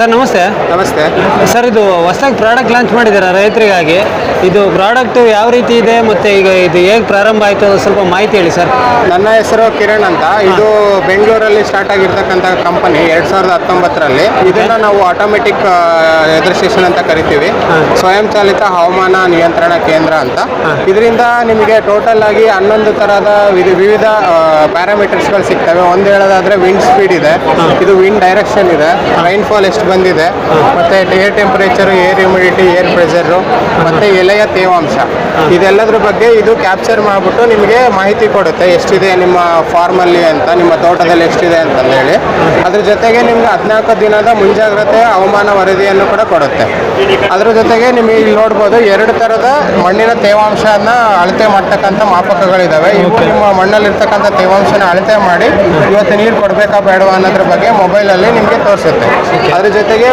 Sir ನಮಸ್ತೆ. ನಮಸ್ತೆ. Sir ಇದು ಹೊಸದಾಗಿ ಪ್ರಾಡಕ್ಟ್ ಲಾಂಚ್ ಮಾಡಿದ್ದೀರಾ ರೈತರಿಗಾಗಿ? ಇದು ಪ್ರಾಡಕ್ಟ್ ಯಾವ ರೀತಿ ಇದೆ ಮತ್ತು ಈಗ ಇದು ಹೇಗೆ ಪ್ರಾರಂಭ ಆಯಿತು ಸ್ವಲ್ಪ ಮಾಹಿತಿ ಹೇಳಿ ಸರ್. ನನ್ನ ಹೆಸರು ಕಿರಣ್ ಅಂತ. ಇದು ಬೆಂಗಳೂರಲ್ಲಿ ಸ್ಟಾರ್ಟ್ ಆಗಿರ್ತಕ್ಕಂಥ ಕಂಪನಿ ಎರಡ್ ಸಾವಿರದ ಹತ್ತೊಂಬತ್ತರಲ್ಲಿ. ಇದನ್ನ ನಾವು ಆಟೋಮೆಟಿಕ್ ಎದುರು ಸ್ಟೇಷನ್ ಅಂತ ಕರಿತೀವಿ. ಸ್ವಯಂ ಚಾಲಿತ ಹವಾಮಾನ ನಿಯಂತ್ರಣ ಕೇಂದ್ರ ಅಂತ. ಇದರಿಂದ ನಿಮಗೆ ಟೋಟಲ್ ಆಗಿ ಹನ್ನೊಂದು ತರಹದ ವಿಧ- ವಿವಿಧ ಪ್ಯಾರಾಮೀಟರ್ಸ್ಗಳು ಸಿಗ್ತವೆ. ಒಂದು ಹೇಳೋದಾದ್ರೆ ವಿಂಡ್ ಸ್ಪೀಡ್ ಇದೆ. ಇದು ವಿಂಡ್ ಡೈರೆಕ್ಷನ್ ಇದೆ. ರೈನ್ಫಾಲ್ ಎಷ್ಟು ಬಂದಿದೆ. ಮತ್ತೆ air temperature air humidity air pressure ಮತ್ತೆ ಎಲೆಯ ತೇವಾಂಶ. ಇದೆಲ್ಲದ್ರ ಬಗ್ಗೆ ಇದು ಕ್ಯಾಪ್ಚರ್ ಮಾಡಿಬಿಟ್ಟು ನಿಮಗೆ ಮಾಹಿತಿ ಕೊಡುತ್ತೆ. ಎಷ್ಟಿದೆ ನಿಮ್ಮ ಫಾರ್ಮಲ್ಲಿ ಅಂತ ನಿಮ್ಮ ತೋಟದಲ್ಲಿ ಎಷ್ಟಿದೆ ಅಂತಂದು ಹೇಳಿ. ಅದ್ರ ಜೊತೆಗೆ ನಿಮ್ಗೆ ಹದಿನಾಲ್ಕು ದಿನದ ಮುಂಜಾಗ್ರತೆ ಹವಾಮಾನ ವರದಿಯನ್ನು ಕೂಡ ಕೊಡುತ್ತೆ. ಅದ್ರ ಜೊತೆಗೆ ನಿಮಗೆ ಇಲ್ಲಿ ನೋಡ್ಬೋದು ಎರಡು ಥರದ ಮಣ್ಣಿನ ತೇವಾಂಶನ ಅಳತೆ ಮಾಡ್ತಕ್ಕಂಥ ಮಾಪಕಗಳಿದಾವೆ. ಇವು ನಿಮ್ಮ ಮಣ್ಣಲ್ಲಿರ್ತಕ್ಕಂಥ ತೇವಾಂಶನ ಅಳತೆ ಮಾಡಿ ಇವತ್ತು ನೀರು ಕೊಡಬೇಕಾ ಬೇಡವಾ ಅನ್ನೋದ್ರ ಬಗ್ಗೆ ಮೊಬೈಲಲ್ಲಿ ನಿಮಗೆ ತೋರಿಸುತ್ತೆ. ಅದ್ರ ಜೊತೆಗೆ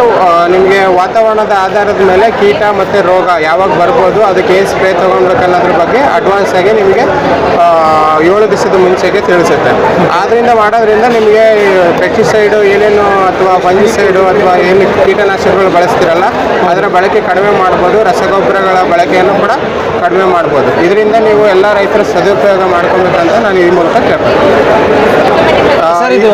ನಿಮಗೆ ವಾತಾವರಣದ ಆಧಾರದ ಮೇಲೆ ಕೀಟ ಮತ್ತು ರೋಗ ಯಾವಾಗ ಬರ್ಬೋದು, ಅದಕ್ಕೆ ಏನು ಸ್ಪ್ರೇ ತೊಗೊಳ್ಬೇಕು ಅನ್ನೋದ್ರ ಬಗ್ಗೆ ಅಡ್ವಾನ್ಸ್ ಆಗಿ ನಿಮಗೆ ಏಳು ದಿವಸದ ಮುಂಚೆಗೆ ತಿಳಿಸುತ್ತೆ. ಆದ್ದರಿಂದ ಮಾಡೋದ್ರಿಂದ ನಿಮಗೆ ಪೆಸ್ಟಿಸೈಡು ಏನೇನು ಅಥವಾ ಫಂಜಿಸೈಡು ಅಥವಾ ಏನು ಕೀಟನಾಶಕಗಳು ಬಳಸ್ತಿರಲ್ಲ, ಅದರ ಬಳಕೆ ಕಡಿಮೆ ಮಾಡ್ಬೋದು, ರಸಗೊಬ್ಬರಗಳ ಬಳಕೆಯನ್ನು ಕೂಡ ಕಡಿಮೆ ಮಾಡ್ಬೋದು. ಇದರಿಂದ ನೀವು ಎಲ್ಲ ರೈತರು ಸದುಪಯೋಗ ಮಾಡ್ಕೊಬೇಕಂತ ನಾನು ಈ ಮೂಲಕ ಸರ್ ಇದು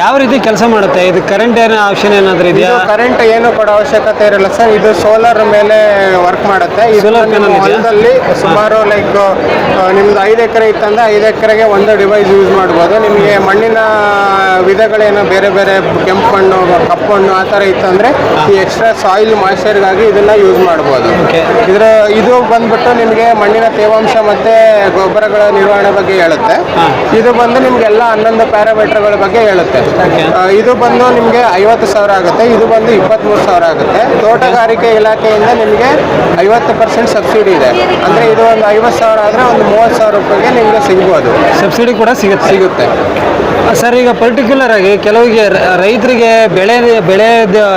ಯಾವ ರೀತಿ ಕೆಲಸ ಮಾಡುತ್ತೆ? ಇದು ಕರೆಂಟ್ ಏನೋ ಆಪ್ಷನ್ ಏನಾದರೂ ಇದೆಯಾ? ಇದು ಕರೆಂಟ್ ಏನು ಕೊಡೋ ಅವಶ್ಯಕತೆ ಇರಲ್ಲ ಸರ್. ಇದು ಸೋಲಾರ್ ಮೇಲೆ ವರ್ಕ್ ಮಾಡುತ್ತೆ. ಇದು Solar ನಿಮ್ಮ panel ಇದೆಯಾ? ಹೊಲದಲ್ಲಿ ಸುಮಾರು ಲೈಕ್ ನಿಮ್ದು ಐದು ಎಕರೆ ಇತ್ತಂದ್ರೆ ಐದು ಎಕರೆಗೆ ಒಂದು ಡಿವೈಸ್ ಯೂಸ್ ಮಾಡ್ಬೋದು. ನಿಮಗೆ ಮಣ್ಣಿನ ವಿಧಗಳೇನು ಬೇರೆ ಬೇರೆ ಕೆಂಪು ಮಣ್ಣು ಕಪ್ಪು ಮಣ್ಣು ಆ ಥರ ಇತ್ತಂದ್ರೆ ಈ ಎಕ್ಸ್ಟ್ರಾ ಸಾಯಿಲ್ ಮಾಯ್ಚರ್ಗಾಗಿ ಇದನ್ನ ಯೂಸ್ ಮಾಡ್ಬೋದು. Okay. ಇದರ ಇದು ಬಂದ್ಬಿಟ್ಟು ನಿಮಗೆ ಮಣ್ಣಿನ ತೇವಾಂಶ ಮತ್ತೆ ಗೊಬ್ಬರಗಳ ನಿರ್ವಹಣೆ ಬಗ್ಗೆ ಹೇಳುತ್ತೆ. ಹಾ. ಇದು ಬಂದು ನಿಮ್ಗೆಲ್ಲ ಹನ್ನೊಂದು ಪ್ಯಾರಾಮೀಟರ್ಗಳ ಬಗ್ಗೆ ಹೇಳುತ್ತೆ. ಇದು ಬಂದು ನಿಮಗೆ ಐವತ್ತು ಸಾವಿರ ಆಗುತ್ತೆ ಇದು ಬಂದು ಇಪ್ಪತ್ತ್ಮೂರು ಸಾವಿರ ಆಗುತ್ತೆ. ತೋಟಗಾರಿಕೆ ಇಲಾಖೆಯಿಂದ ನಿಮಗೆ ಐವತ್ತು ಪರ್ಸೆಂಟ್ ಸಬ್ಸಿಡಿ ಇದೆ. ಅಂದರೆ ಇದು ಒಂದು ಐವತ್ತು ಸಾವಿರ ಆದರೆ ಒಂದು ಮೂವತ್ತು ಸಾವಿರ ರೂಪಾಯಿಗೆ ನಿಮಗೆ ಸಿಗ್ಬೋದು. ಸಬ್ಸಿಡಿ ಕೂಡ ಸಿಗುತ್ತೆ. ಸಿಗುತ್ತೆ. ಸರ್ ಈಗ ಪರ್ಟಿಕ್ಯುಲರ್ ಆಗಿ ಕೆಲವರಿಗೆ ರೈತರಿಗೆ ಬೆಳೆ ಬೆಳೆ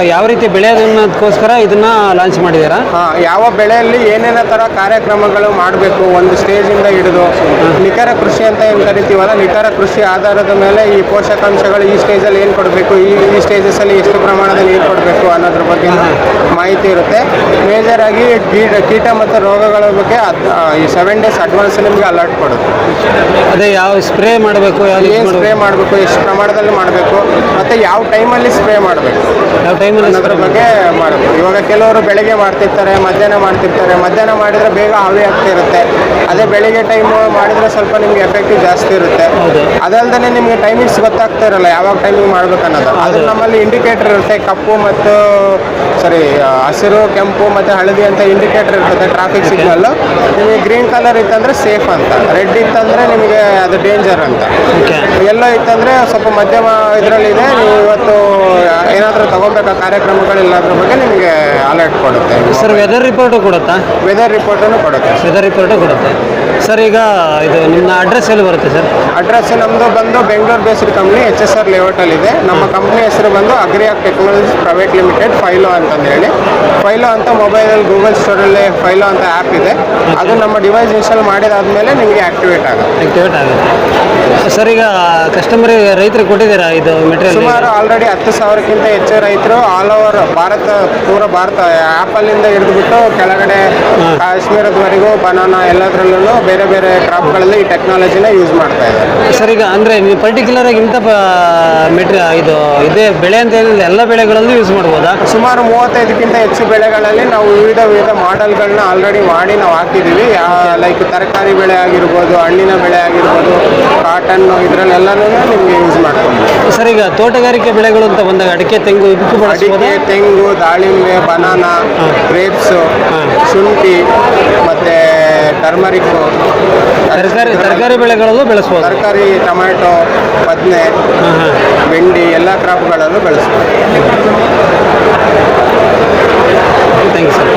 ಯಾವ ರೀತಿ ಬೆಳೆಯೋದು ಅನ್ನೋದಕ್ಕೋಸ್ಕರ ಇದನ್ನ ಲಾಂಚ್ ಮಾಡಿದ್ದೀರಾ? ಯಾವ ಬೆಳೆಯಲ್ಲಿ ಏನೇನ ಥರ ಕಾರ್ಯಕ್ರಮಗಳು ಮಾಡಬೇಕು ಒಂದು ಸ್ಟೇಜಿಂದ ಹಿಡಿದು ನಿಖರ ಕೃಷಿ ಅಂತ ಏನು ಕರಿತೀವಲ್ಲ ನಿಖರ ಕೃಷಿ ಆಧಾರದ ಮೇಲೆ ಈ ಪೋಷಕಾಂಶಗಳು ಈ ಸ್ಟೇಜಲ್ಲಿ ಏನು ಕೊಡಬೇಕು ಈ ಈ ಸ್ಟೇಜಸಲ್ಲಿ ಎಷ್ಟು ಪ್ರಮಾಣದಲ್ಲಿ ಏನು ಕೊಡಬೇಕು ಅನ್ನೋದ್ರ ಬಗ್ಗೆ ಮಾಹಿತಿ ಇರುತ್ತೆ. ಮೇಜರ್ ಆಗಿ ಕೀಟ ಕೀಟ ಮತ್ತು ರೋಗಗಳ ಬಗ್ಗೆ ಈ ಸೆವೆನ್ ಡೇಸ್ ಅಡ್ವಾನ್ಸ್ ನಿಮಗೆ ಅಲರ್ಟ್ ಕೊಡುತ್ತೆ. ಅದೇ ಯಾವ ಸ್ಪ್ರೇ ಮಾಡಬೇಕು ಯಾವ ಏನು ಸ್ಪ್ರೇ ಮಾಡಬೇಕು? ಎಷ್ಟು ಪ್ರಮಾಣದಲ್ಲಿ ಮಾಡಬೇಕು ಮತ್ತು ಯಾವ ಟೈಮಲ್ಲಿ ಸ್ಪ್ರೇ ಮಾಡಬೇಕು? ಯಾವ ಟೈಮಲ್ಲಿ ಅದ್ರ ಬಗ್ಗೆ ಮಾಡಬೇಕು. ಇವಾಗ ಕೆಲವರು ಬೆಳಗ್ಗೆ ಮಾಡ್ತಿರ್ತಾರೆ ಮಧ್ಯಾಹ್ನ ಮಾಡ್ತಿರ್ತಾರೆ. ಮಧ್ಯಾಹ್ನ ಮಾಡಿದರೆ ಬೇಗ ಹಾವಿ ಆಗ್ತಿರುತ್ತೆ ಅದೇ ಬೆಳಿಗ್ಗೆ ಟೈಮು ಮಾಡಿದರೆ ಸ್ವಲ್ಪ ನಿಮಗೆ ಎಫೆಕ್ಟಿವ್ ಜಾಸ್ತಿ ಇರುತ್ತೆ. ಅದಲ್ಲದೆ ಅದಲ್ದೇ ನಿಮಗೆ ಟೈಮಿಂಗ್ಸ್ ಗೊತ್ತಾಗ್ತಾ ಇರಲ್ಲ ಯಾವಾಗ ಟೈಮಿಂಗ್ ಮಾಡ್ಬೇಕು ಅನ್ನೋದು. ಅದು ನಮ್ಮಲ್ಲಿ ಇಂಡಿಕೇಟರ್ ಇರುತ್ತೆ ಕಪ್ಪು ಮತ್ತು ಸಾರಿ ಹಸಿರು ಕೆಂಪು ಮತ್ತು ಹಳದಿ ಅಂತ ಇಂಡಿಕೇಟರ್ ಇರ್ತದೆ ಟ್ರಾಫಿಕ್ ಸಿಗ್ನಲ್ ನಿಮಗೆ ಗ್ರೀನ್ ಕಲರ್ ಇತ್ತಂದ್ರೆ ಸೇಫ್ ಅಂತ. ರೆಡ್ ಇತ್ತಂದ್ರೆ ನಿಮಗೆ ಅದು ಡೇಂಜರ್ ಅಂತ. ಎಲ್ಲೋ ಎಲ್ಲ ಇತ್ತಂದ್ರೆ ಸ್ವಲ್ಪ ಮಧ್ಯಮ ಇದರಲ್ಲಿದೆ ನೀವು ಇವತ್ತು ಏನಾದರೂ ತಗೋಬೇಕಾ ಕಾರ್ಯಕ್ರಮಗಳಿಲ್ಲ ಅದ್ರ ಬಗ್ಗೆ ನಿಮಗೆ ಅಲರ್ಟ್ ಕೊಡುತ್ತೆ. ಸರ್ ವೆದರ್ ರಿಪೋರ್ಟು ಕೊಡುತ್ತಾ? ವೆದರ್ ರಿಪೋರ್ಟನ್ನು ಕೊಡುತ್ತೆ. ವೆದರ್ ರಿಪೋರ್ಟು ಕೊಡುತ್ತೆ? ಸರ್ ಈಗ ಇದು ನಿಮ್ಮ ಅಡ್ರೆಸ್ ಎಲ್ಲಿ ಬರುತ್ತೆ ಸರ್? ಅಡ್ರೆಸ್ ನಮ್ಮದು ಬಂದು Bengaluru based company H S R ಲೇಔಟಲ್ಲಿ ಇದೆ. ನಮ್ಮ ಕಂಪ್ನಿ ಹೆಸರು ಬಂದು Agrihawk technologies private limited Fyllo ಅಂತಂದು ಹೇಳಿ. ಫೈಲೋ ಅಂತ ಮೊಬೈಲಲ್ಲಿ ಗೂಗಲ್ ಸ್ಟೋರಲ್ಲಿ ಫೈಲೋ ಅಂತ ಆ್ಯಪ್ ಇದೆ. ಅದು ನಮ್ಮ ಡಿವೈಸ್ ಇನ್ಸ್ಟಾಲ್ ಮಾಡಿದಾದ್ಮೇಲೆ ನಿಮಗೆ ಆಕ್ಟಿವೇಟ್ ಆಗುತ್ತೆ. ಆಕ್ಟಿವೇಟ್ ಆಗುತ್ತೆ. ಸರ್ ಈಗ ಕಸ್ಟಮರಿಗೆ ರೈತರಿಗೆ ಕೊಟ್ಟಿದ್ದೀರಾ ಇದು ಮೆಟೀರಿಯಲ್ ಸುಮಾರು ಆಲ್ರೆಡಿ ಹತ್ತು ಸಾವಿರಕ್ಕಿಂತ ಹೆಚ್ಚು ರೈತರು ಆಲ್ ಓವರ್ ಭಾರತ ಪೂರ ಭಾರತ ಆ್ಯಪಲ್ಲಿಂದ ಹಿಡಿದುಬಿಟ್ಟು ಕೆಳಗಡೆ ಕಾಶ್ಮೀರದವರೆಗೂ ಬನಾನಾ ಎಲ್ಲದರಲ್ಲೂ ಬೇರೆ ಬೇರೆ ಕ್ರಾಪ್ಗಳಲ್ಲಿ ಈ ಟೆಕ್ನಾಲಜಿನ ಯೂಸ್ ಮಾಡ್ತಾ ಇದ್ದಾರೆ. ಸರ್ ಈಗ ಅಂದರೆ ನೀವು ಪರ್ಟಿಕ್ಯುಲರ್ ಆಗಿ ಇಂಥ ಮೆಟೀರಿಯಲ್ ಇದು ಇದೇ ಬೆಳೆ ಅಂತ ಹೇಳಿದ್ರೆ ಎಲ್ಲ ಬೆಳೆಗಳಲ್ಲೂ ಯೂಸ್ ಮಾಡ್ಬೋದಾ? ಸುಮಾರು ಮೂವತ್ತೈದಕ್ಕಿಂತ ಹೆಚ್ಚು ಬೆಳೆಗಳಲ್ಲಿ ನಾವು ವಿವಿಧ ವಿವಿಧ ಮಾಡೆಲ್ಗಳನ್ನ ಆಲ್ರೆಡಿ ಮಾಡಿ ನಾವು ಹಾಕಿದ್ದೀವಿ. ಲೈಕ್ ತರಕಾರಿ ಬೆಳೆ ಆಗಿರ್ಬೋದು ಹಣ್ಣಿನ ಬೆಳೆ ಆಗಿರ್ಬೋದು ಕಾಟನ್ ಇದರಲ್ಲೆಲ್ಲನೂ ನಿಮಗೆ ಯೂಸ್ ಮಾಡ್ಕೊಬೋದು. ಸರ್ ಈಗ ತೋಟಗಾರಿಕೆ ಬೆಳೆಗಳು ಅಂತ ಬಂದಾಗ ಅಡಿಕೆ ತೆಂಗು ಇದಕ್ಕೂ ಅಡಿಕೆ ತೆಂಗು ದಾಳಿಂಬೆ ಬನಾನಾ ಗ್ರೇಪ್ಸು ಶುಂಠಿ ಮತ್ತು ಟರ್ಮರಿಕ್ ತರಕಾರಿ ತರಕಾರಿ ಬೆಳೆಗಳಲ್ಲೂ ಬೆಳೆಸ್ಬೋದು. ತರಕಾರಿ ಟೊಮ್ಯಾಟೊ ಬದನೆ ಬೆಂಡಿ ಎಲ್ಲ ಕ್ರಾಪ್ಗಳಲ್ಲೂ ಬೆಳೆಸ್ಬೋದು. Thank you sir